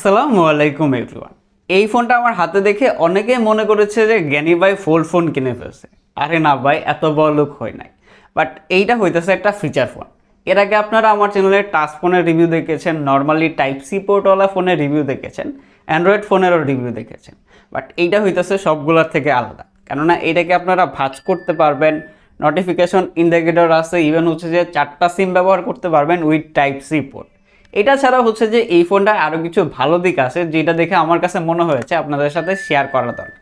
আসসালামু আলাইকুম এভরিওয়ান এই ফোনটা আমার হাতে দেখে অনেকেই মনে করেছে যে জ্ঞানী ভাই ফোল্ড ফোন কিনে ফেলছে। আরে না ভাই, এত বড় লোক হয় নাই। বাট এইটা হইতেছে একটা ফিচার ফোন এর আগে আপনারা আমার চ্যানেলে টাচ ফোনের রিভিউ দেখেছেন নর্মালি টাইপ সি পোর্টওয়ালা ফোনের রিভিউ দেখেছেন অ্যান্ড্রয়েড ফোনেরও রিভিউ দেখেছেন। বাট এইটা হইতেছে সবগুলোর থেকে আলাদা। কেননা এটাকে আপনারা ভাজ করতে পারবেন নোটিফিকেশন ইন্ডিকেটর আছে ইভেন হচ্ছে যে চারটা সিম ব্যবহার করতে পারবেন উইথ টাইপ সি পোর্ট এটা ছাড়া হচ্ছে যে এই ফোনটা আরও কিছু ভালো দিক আছে, যেটা দেখে আমার কাছে মনে হয়েছে আপনাদের সাথে শেয়ার করা দরকার।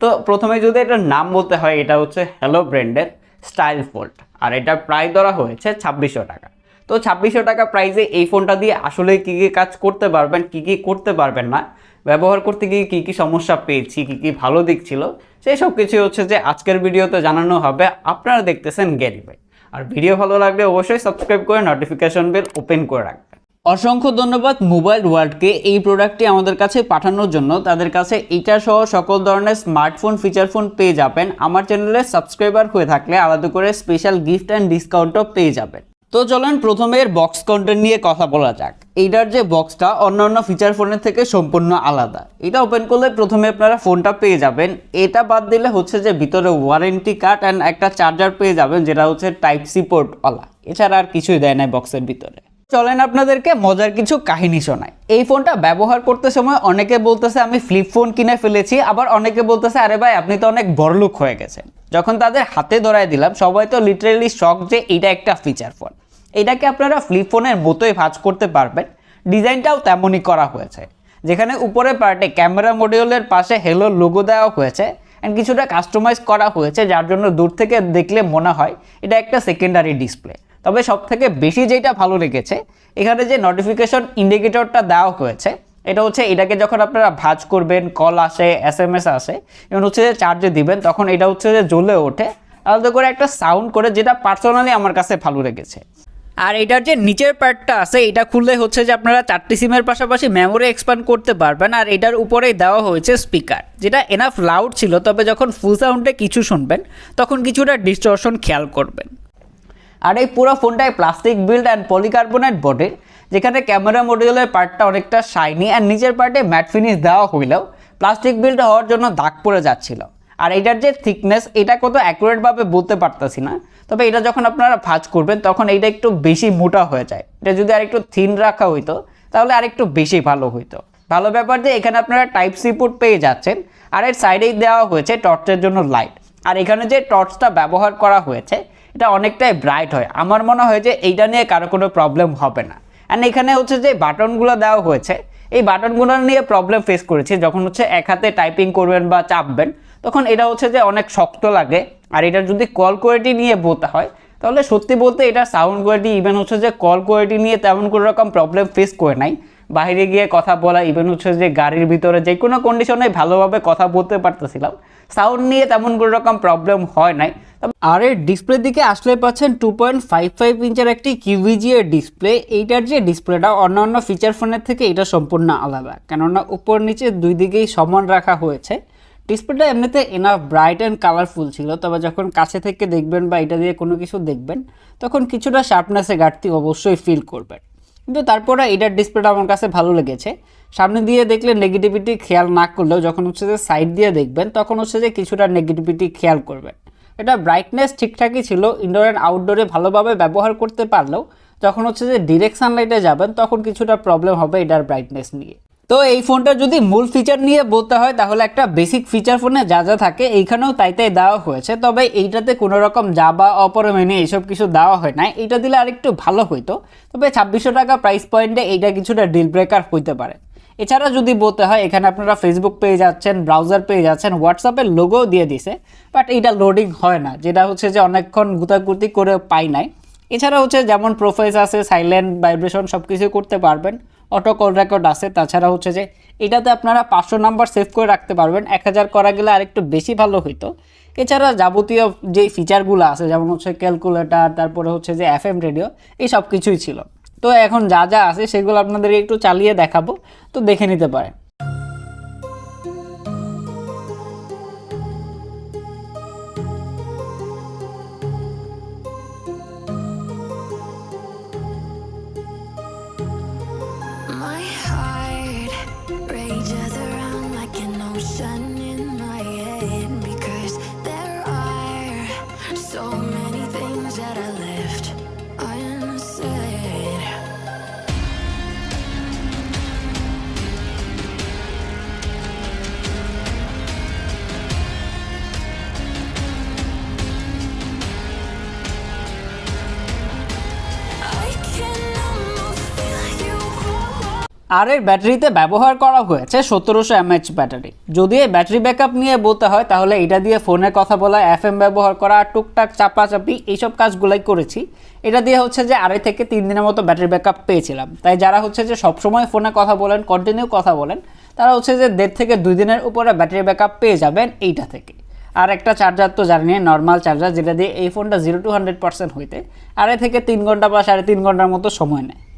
তো প্রথমে যদি এটার নাম বলতে হয়, এটা হচ্ছে হ্যালো ব্র্যান্ডের স্টাইল ফোল্ড আর এটা প্রায় ধরা হয়েছে ছাব্বিশশো টাকা। তো ছাব্বিশশো টাকা প্রাইসে এই ফোনটা দিয়ে আসলে কী কী কাজ করতে পারবেন, কী কী করতে পারবেন না, ব্যবহার করতে গিয়ে কী কী সমস্যা পেয়েছি, কী কী ভালো দিক ছিল, সেই সব কিছু হচ্ছে যে আজকের ভিডিওতে জানানো হবে। আপনারা দেখতেছেন গ্যারি ভাই। আর ভিডিও ভালো লাগলে অবশ্যই সাবস্ক্রাইব করে নোটিফিকেশন বেল ওপেন করে রাখবেন। অসংখ্য ধন্যবাদ মোবাইল ওয়ার্ল্ডকে এই প্রোডাক্টটি আমাদের কাছে পাঠানোর জন্য। তাদের কাছে এটা সহ সকল ধরনের স্মার্টফোন, ফিচার ফোন পেয়ে যাবেন। আমার চ্যানেলে সাবস্ক্রাইবার হয়ে থাকলে আলাদা করে স্পেশাল গিফট অ্যান্ড ডিসকাউন্টও পেয়ে যাবেন। তো চলেন প্রথমে এর বক্স কন্টেন্ট নিয়ে কথা বলা যাক। এইটার যে বক্সটা অন্যান্য ফিচার ফোনের থেকে সম্পূর্ণ আলাদা। এটা ওপেন করলে প্রথমে আপনারা ফোনটা পেয়ে যাবেন। এটা বাদ দিলে হচ্ছে যে ভিতরে ওয়ারেন্টি কার্ড অ্যান্ড একটা চার্জার পেয়ে যাবেন, যেটা হচ্ছে টাইপ সি পোর্টওয়ালা এছাড়া আর কিছুই দেয় না বক্সের ভিতরে। চলেন আপনাদেরকে মজার কিছু কাহিনী শোনায় এই ফোনটা ব্যবহার করতে সময় অনেকে বলতেছে, আমি ফ্লিপ ফোন কিনে ফেলেছি। আবার অনেকে বলতেছে, আরে ভাই, আপনি তো অনেক বড়লোক হয়ে গেছেন। যখন তাদের হাতে ধরায় দিলাম, সবাই তো লিটারেলি শখ যে এটা একটা ফিচার ফোন এটাকে আপনারা ফ্লিপ ফোনের মতোই ভাঁজ করতে পারবেন। ডিজাইনটাও তেমনই করা হয়েছে। যেখানে উপরে পার্টে ক্যামেরা মডিউলের পাশে হেলো লোগো দেওয়া হয়েছে অ্যান্ড কিছুটা কাস্টমাইজ করা হয়েছে, যার জন্য দূর থেকে দেখলে মনে হয় এটা একটা সেকেন্ডারি ডিসপ্লে তবে সব থেকে বেশি যেটা ভালো লেগেছে, এখানে যে নোটিফিকেশন ইন্ডিকেটরটা দেওয়া হয়েছে, এটা হচ্ছে এটাকে যখন আপনারা ভাজ করবেন কল আসে এস এম এস আসে এবং হচ্ছে যে চার্জে দিবেন, তখন এটা হচ্ছে যে জ্বলে ওঠে। আলাদা করে একটা সাউন্ড করে যেটা পার্সোনালি আমার কাছে ভালো লেগেছে। আর এটার যে নিচের পার্টটা আছে, এটা খুললে হচ্ছে যে আপনারা চারটি সিমের পাশাপাশি মেমোরি এক্সপান্ড করতে পারবেন, আর এটার উপরেই দেওয়া হয়েছে স্পিকার যেটা এনাফ লাউড ছিল, তবে যখন ফুল সাউন্ডে কিছু শুনবেন, তখন কিছুটা ডিস্টরশন খেয়াল করবেন। আর এই পুরো ফোনটায় প্লাস্টিক বিল্ড অ্যান্ড পলিকার্বনেট বডির যেখানে ক্যামেরা মডিউলের পার্টটা অনেকটা শাইনি অ্যান্ড নিচের পার্টে ম্যাট ফিনিশ দেওয়া হইলেও প্লাস্টিক বিল্ড হওয়ার জন্য দাগ পড়ে যাচ্ছিল। আর এটার যে থিকনেস এটা কত অ্যাকুরেটভাবে বলতে পারতেছি না, তবে এটা যখন আপনারা ভাঁজ করবেন, তখন এটা একটু বেশি মোটা হয়ে যায়। এটা যদি আর একটু থিন রাখা হইতো, তাহলে আর একটু বেশি ভালো হইতো। ভালো ব্যাপার যে এখানে আপনারা টাইপ সি পোর্ট পেয়ে যাচ্ছেন, আর এর সাইডেই দেওয়া হয়েছে টর্চের জন্য লাইট আর এখানে যে টর্চটা ব্যবহার করা হয়েছে এটা অনেকটাই ব্রাইট হয়। আমার মনে হয় যে এইটা নিয়ে কারও কোনো প্রবলেম হবে না। অ্যান্ড এখানে হচ্ছে যে বাটনগুলো দেওয়া হয়েছে, এই বাটনগুলো নিয়ে প্রবলেম ফেস করেছি। যখন হচ্ছে এক হাতে টাইপিং করবেন বা চাপবেন, তখন এটা হচ্ছে যে অনেক শক্ত লাগে। আর এটার যদি কল কোয়ালিটি নিয়ে বলতে হয়, তাহলে সত্যি বলতে এটা সাউন্ড কোয়ালিটি ইভেন হচ্ছে যে কল কোয়ালিটি নিয়ে তেমন কোনো রকম প্রবলেম ফেস করে নাই। বাইরে গিয়ে কথা বলা ইভেন হচ্ছে যে গাড়ির ভিতরে যে কোনো কন্ডিশনে ভালোভাবে কথা বলতে পারতেছিলাম। সাউন্ড নিয়ে তেমন কোনো রকম প্রবলেম হয় নাই। আর এর ডিসপ্লের দিকে আসলে পাচ্ছেন টু পয়েন্ট ফাইভ ফাইভ ইঞ্চের একটি কিউভিজি এর ডিসপ্লে এইটার যে ডিসপ্লেটা অন্যান্য ফিচার ফোনের থেকে এটা সম্পূর্ণ আলাদা। কেননা উপর নিচে দুই দিকেই সমান রাখা হয়েছে। ডিসপ্লেটা এমনিতে এনাফ ব্রাইট অ্যান্ড কালারফুল ছিল, তবে যখন কাছে থেকে দেখবেন বা এটা দিয়ে কোনো কিছু দেখবেন, তখন কিছুটা শার্পনেসে ঘাটতি অবশ্যই ফিল করবেন। কিন্তু তারপরে এটার ডিসপ্লেটা আমার কাছে ভালো লেগেছে। সামনে দিয়ে দেখলে নেগেটিভিটি খেয়াল না করলেও যখন হচ্ছে যে সাইড দিয়ে দেখবেন, তখন হচ্ছে যে কিছুটা নেগেটিভিটি খেয়াল করবেন। এটা ব্রাইটনেস ঠিকঠাকই ছিল ইনডোর অ্যান্ড আউটডোরে ভালোভাবে ব্যবহার করতে পারলেও যখন হচ্ছে যে ডিরেক্ট লাইটে যাবেন, তখন কিছুটা প্রবলেম হবে এটার ব্রাইটনেস নিয়ে। তো এই ফোনটা যদি মূল ফিচার নিয়ে বলতে হয়, তাহলে একটা বেসিক ফিচার ফোনে যা যা থাকে, এইখানেও তাই তাই দেওয়া হয়েছে। তবে এইটাতে কোনো রকম যা বা অপরমেনে এইসব কিছু দেওয়া হয় না এইটা দিলে আরেকটু ভালো হইতো। তবে ছাব্বিশশো টাকা প্রাইস পয়েন্টে এইটা কিছুটা ডিল ব্রেকার হইতে পারে। এছাড়া যদি বলতে হয়, এখানে আপনারা ফেসবুক পেয়ে যাচ্ছেন ব্রাউজার পেয়ে যাচ্ছেন হোয়াটসঅ্যাপের লোগোও দিয়ে দিছে বাট এইটা লোডিং হয় না, যেটা হচ্ছে যে অনেকক্ষণ গুতাগুতি করে পাই নাই। এছাড়া হচ্ছে যেমন প্রোফাইলস আছে সাইলেন্ট ভাইব্রেশন সব কিছু করতে পারবেন। অটো কল রেকর্ড আছে। তাছাড়া হচ্ছে যে, এটাতে আপনারা পাঁচশো নাম্বার সেভ করে রাখতে পারবেন। এক হাজার করা গেলে আরেকটু বেশি ভালো হইতো। এছাড়া যাবতীয় যে ফিচারগুলো আছে, যেমন হচ্ছে ক্যালকুলেটার তারপরে হচ্ছে যে এফ এম রেডিও এই সব কিছুই ছিল। তো এখন যা যা আছে, সেগুলো আপনাদের একটু চালিয়ে দেখাবো। তো দেখে নিতে পারেন। আর এর ব্যাটারিতে ব্যবহার করা হয়েছে সতেরোশো এমএইচ ব্যাটারি। যদি এই ব্যাটারি ব্যাকআপ নিয়ে বলতে হয়, তাহলে এটা দিয়ে ফোনে কথা বলা, এফএম ব্যবহার করা, টুকটাক চাপাচাপি, এইসব কাজগুলাই করেছি। এটা দিয়ে হচ্ছে যে আড়াই থেকে তিন দিনের মতো ব্যাটারি ব্যাকআপ পেয়েছিলাম। তাই যারা হচ্ছে যে সবসময় ফোনে কথা বলেন কন্টিনিউ কথা বলেন, তারা হচ্ছে যে দেড় থেকে দুই দিনের উপরে ব্যাটারি ব্যাকআপ পেয়ে যাবেন এইটা থেকে। আর একটা চার্জার তো জানি নর্মাল চার্জার যেটা দিয়ে এই ফোনটা জিরো টু হান্ড্রেড পার্সেন্ট হইতে আড়াই থেকে তিন ঘণ্টা বা সাড়ে তিন ঘণ্টার মতো সময় নেয়।